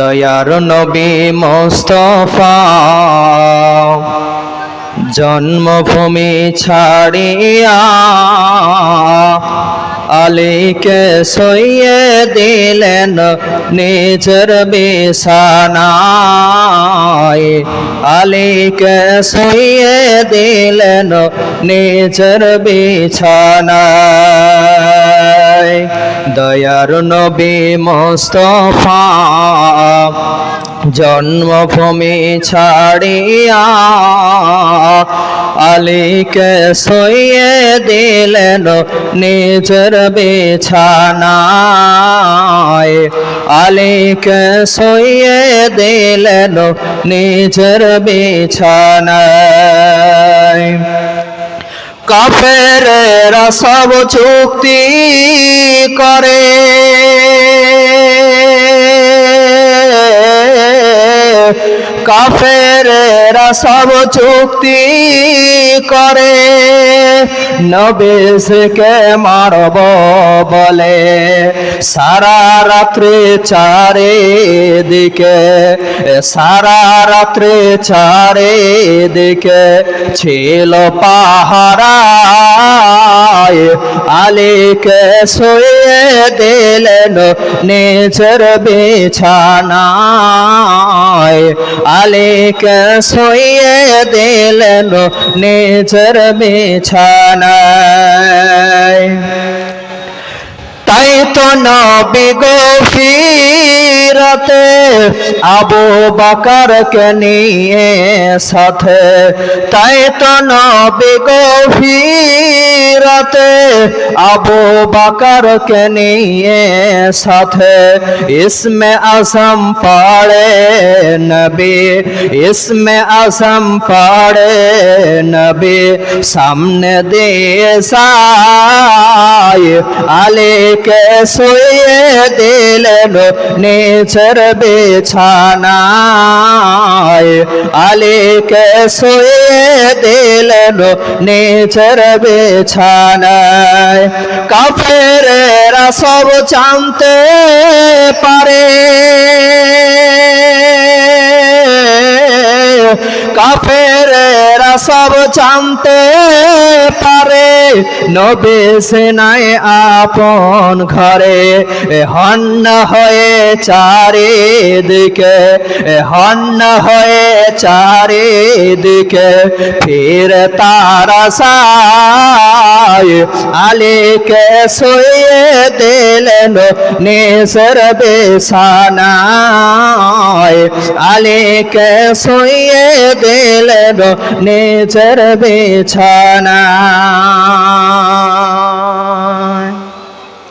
দয়ার নবী মোস্তফা, জন্মভূমি ছাড়িয়া আলীকে সইয়ে দিলেন নিজের বিছানায়। আলীকে সইয়ে দিলেন নিজের বিছানায়। দয়ার নবী মোস্তফা জন্মভূমি ছাড়িয়া আলীকে সইয়ে দিলেন নিজের বিছানায়। আলীকে সইয়ে দিলেন নিজের বিছানায়। কাফেরেরা সব চুক্তি করে। কাফেরেরা সব চুক্তি করে। নবেশকে মারব বলে সারা রাত্রে চারে দিকে সারা রাত্রে চারে দিকে ছিল পাহারায়। আলীকে শুয়ে দিলেন নিজের বিছানায়। আলীকে শুয়ে দিলেন নিজের বিছানায় তাই তো নবী গভীরতে আবু বাকারকে নিয়ে সাথে তাই তো নবী গভীরতে আবু বাকারকে নিয়ে সাথে ইসমে আসম পাড়ে নবী ইসমে আসম পাড়ে নবী সামনে দিয়ে সায় আলীকে শুয়ে দিলেন নিজের বিছানায়। আলীকে শুয়ে দিলেন নিজের বিছানায়। কাফেরেরা সব জানতে পারে। কাফেরেরা সব জানতে পারে। নবে সেনায় আপন ঘরে হন্য হয়ে চারিদিকে হন্য হয়ে চারিদিকে, ফির তারা সায় আলীকে শুয়ে দিলেন নেসর হয়। আলীকে শুয়ে দিলেন নিজের বিছানা।